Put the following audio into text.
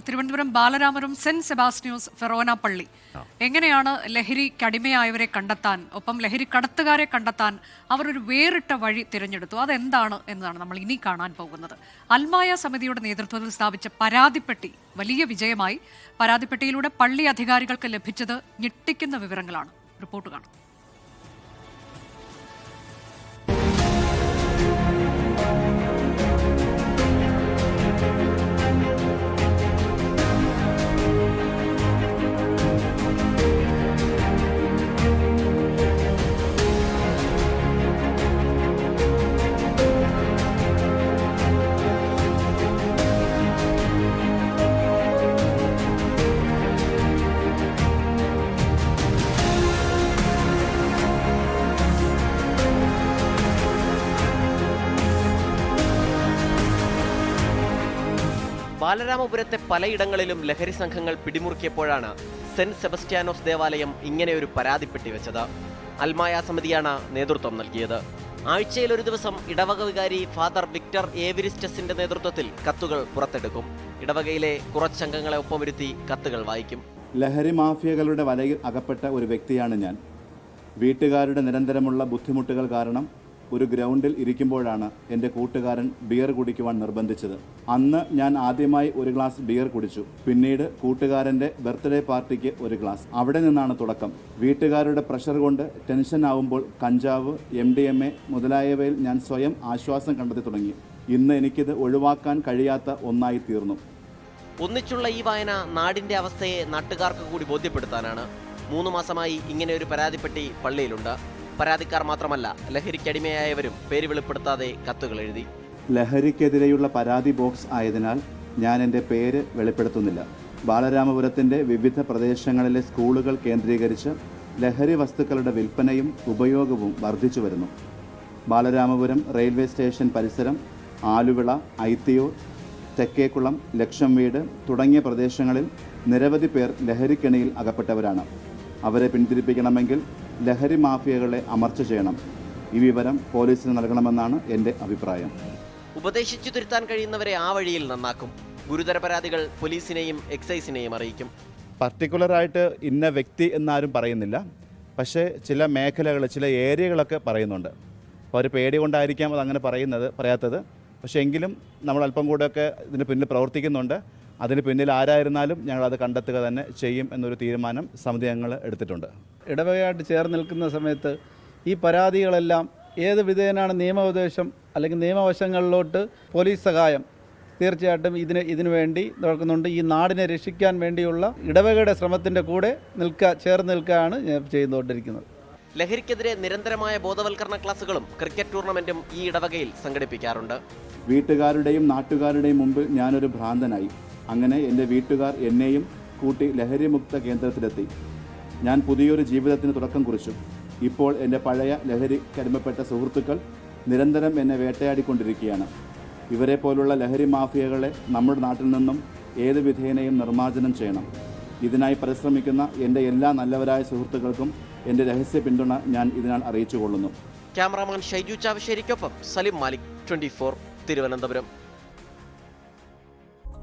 തിരുവനന്തപുരം ബാലരാമരും saint Sebastian's Forane പള്ളി എങ്ങനെയാണ് ലഹരിക്കടിമയായവരെ കണ്ടെത്താൻ ഒപ്പം ലഹരി കടത്തുകാരെ കണ്ടെത്താൻ അവർ ഒരു വേറിട്ട വഴി തിരഞ്ഞെടുത്തു? അതെന്താണ് എന്നതാണ് നമ്മൾ ഇനി കാണാൻ പോകുന്നത്. അൽമായ സമിതിയുടെ നേതൃത്വത്തിൽ സ്ഥാപിച്ച പരാതിപ്പെട്ടി വലിയ വിജയമായി. പരാതിപ്പെട്ടിയിലൂടെ പള്ളി അധികാരികൾക്ക് ലഭിച്ചത് ഞെട്ടിക്കുന്ന വിവരങ്ങളാണ്. റിപ്പോർട്ട് കാണാം. ബാലരാമപുരത്തെ പലയിടങ്ങളിലും ലഹരി സംഘങ്ങൾ പിടിമുറുക്കിയപ്പോഴാണ് സെന്റ് സെബസ്റ്റ്യാനോസ് ദേവാലയം ഇങ്ങനെയൊരു ഒരു പരാതിപ്പെട്ടി വെച്ചത് അൽമായ സമിതിയാണ് നേതൃത്വം നൽകിയത്. ആഴ്ചയിൽ ഒരു ദിവസം ഇടവക വികാരി ഫാദർ വിക്ടർ ഏവിരിസ്റ്റസിന്റെ നേതൃത്വത്തിൽ കത്തുകൾ പുറത്തെടുക്കും. ഇടവകയിലെ കുറച്ചംഗങ്ങളെ ഒപ്പമിരുത്തി കത്തുകൾ വായിക്കും. ലഹരി മാഫിയകളുടെ വലയിൽ അകപ്പെട്ട ഒരു വ്യക്തിയാണ് ഞാൻ. വീട്ടുകാരുടെ നിരന്തരമുള്ള ബുദ്ധിമുട്ടുകൾ കാരണം ഒരു ഗ്രൗണ്ടിൽ ഇരിക്കുമ്പോഴാണ് എന്റെ കൂട്ടുകാരൻ ബിയർ കുടിക്കുവാൻ നിർബന്ധിച്ചത്. അന്ന് ഞാൻ ആദ്യമായി ഒരു ഗ്ലാസ് ബിയർ കുടിച്ചു. പിന്നീട് കൂട്ടുകാരന്റെ ബർത്ത്ഡേ പാർട്ടിക്ക് ഒരു ഗ്ലാസ് അവിടെ നിന്നാണ് തുടക്കം. വീട്ടുകാരുടെ പ്രഷർ കൊണ്ട് ടെൻഷൻ ആവുമ്പോൾ കഞ്ചാവ് എം ഡി എം എ മുതലായവയിൽ ഞാൻ സ്വയം ആശ്വാസം കണ്ടെത്തി തുടങ്ങി. ഇന്ന് എനിക്കിത് ഒഴിവാക്കാൻ കഴിയാത്ത ഒന്നായി തീർന്നു. ഒന്നിച്ചുള്ള ഈ വായന നാടിന്റെ അവസ്ഥയെ നാട്ടുകാർക്ക് കൂടി ബോധ്യപ്പെടുത്താനാണ്. മൂന്ന് മാസമായി ഇങ്ങനെ ഒരു പരാതിപ്പെട്ടി പള്ളിയിലുണ്ട്. പരാതിക്കാർ മാത്രമല്ല ലഹരിക്കടിമയായവരും പേര് വെളിപ്പെടുത്താതെ കത്തുകൾ എഴുതി. ലഹരിക്കെതിരെയുള്ള പരാതി ബോക്സ് ആയതിനാൽ ഞാൻ എന്റെ പേര് വെളിപ്പെടുത്തുന്നില്ല. ബാലരാമപുരത്തിന്റെ വിവിധ പ്രദേശങ്ങളിലെ സ്കൂളുകൾ കേന്ദ്രീകരിച്ച് ലഹരി വസ്തുക്കളുടെ വിൽപ്പനയും ഉപയോഗവും വർദ്ധിച്ചു വരുന്നു. ബാലരാമപുരം റെയിൽവേ സ്റ്റേഷൻ പരിസരം ആലുവിള ഐത്തിയൂർ തെക്കേക്കുളം ലക്ഷം വീട് തുടങ്ങിയ പ്രദേശങ്ങളിൽ നിരവധി പേർ ലഹരിക്കെണിയിൽ അകപ്പെട്ടവരാണ്. അവരെ പിന്തിരിപ്പിക്കണമെങ്കിൽ ലഹരി മാഫിയകളെ അമർച്ച ചെയ്യണം. ഈ വിവരം പോലീസിന് നൽകണമെന്നാണ് എന്റെ അഭിപ്രായം. ഉപദേശിച്ചു തിരുത്താൻ കഴിയുന്നവരെ ആ വഴിയിൽ നന്നാക്കും. ഗുരുതര പരാതികൾ പോലീസിനെയും എക്സൈസിനെയും അറിയിക്കും. പർട്ടിക്കുലറായിട്ട് ഇന്ന വ്യക്തി എന്നാരും പറയുന്നില്ല. പക്ഷേ ചില മേഖലകൾ ചില ഏരിയകളൊക്കെ പറയുന്നുണ്ട്. അപ്പോൾ അവർ പേടി കൊണ്ടായിരിക്കാം അത് അങ്ങനെ പറയുന്നത് പറയാത്തത്. പക്ഷേ എങ്കിലും നമ്മൾ അല്പം കൂടെയൊക്കെ ഇതിന് പിന്നിൽ പ്രവർത്തിക്കുന്നുണ്ട്. അതിന് പിന്നിൽ ആരായിരുന്നാലും ഞങ്ങളത് കണ്ടെത്തുക തന്നെ ചെയ്യും എന്നൊരു തീരുമാനം സമിതി ഞങ്ങൾ എടുത്തിട്ടുണ്ട്. ഇടവകയായിട്ട് ചേർന്ന് നിൽക്കുന്ന സമയത്ത് ഈ പരാതികളെല്ലാം ഏത് വിധേയനാണ് നിയമോപദേശം അല്ലെങ്കിൽ നിയമവശങ്ങളിലോട്ട് പോലീസ് സഹായം തീർച്ചയായിട്ടും ഇതിന് ഇതിനു വേണ്ടി നടക്കുന്നുണ്ട്. ഈ നാടിനെ രക്ഷിക്കാൻ വേണ്ടിയുള്ള ഇടവകയുടെ ശ്രമത്തിന്റെ കൂടെ നിൽക്കുക ചേർന്ന് നിൽക്കുകയാണ് ഞാൻ ചെയ്തുകൊണ്ടിരിക്കുന്നത്. ലഹരിക്കെതിരെ നിരന്തരമായ ബോധവൽക്കരണ ക്ലാസുകളും ക്രിക്കറ്റ് ടൂർണമെന്റും ഈ ഇടവകയിൽ സംഘടിപ്പിക്കാറുണ്ട്. വീട്ടുകാരുടെയും നാട്ടുകാരുടെയും മുമ്പിൽ ഞാനൊരു ഭ്രാന്തനായി. അങ്ങനെ എന്റെ വീട്ടുകാർ എന്നെയും കൂട്ടി ലഹരിമുക്ത കേന്ദ്രത്തിലെത്തി. ഞാൻ പുതിയൊരു ജീവിതത്തിന് തുടക്കം കുറിച്ചു. ഇപ്പോൾ എന്റെ പഴയ ലഹരി കരിമപ്പെട്ട സുഹൃത്തുക്കൾ നിരന്തരം എന്നെ വേട്ടയാടിക്കൊണ്ടിരിക്കുകയാണ്. ഇവരെ പോലുള്ള ലഹരി മാഫിയകളെ നമ്മുടെ നാട്ടിൽ നിന്നും ഏത് വിധേനയും നിർമ്മാർജനം ചെയ്യണം. ഇതിനായി പരിശ്രമിക്കുന്ന എന്റെ എല്ലാ നല്ലവരായ സുഹൃത്തുക്കൾക്കും എന്റെ രഹസ്യ പിന്തുണ ഞാൻ ഇതിനാൽ അറിയിച്ചു കൊള്ളുന്നു ക്യാമറാമാൻ ഷൈജു ചാവശ്ശേരിക്കൊപ്പം സലിം മാലിക് ട്വന്റി തിരുവനന്തപുരം.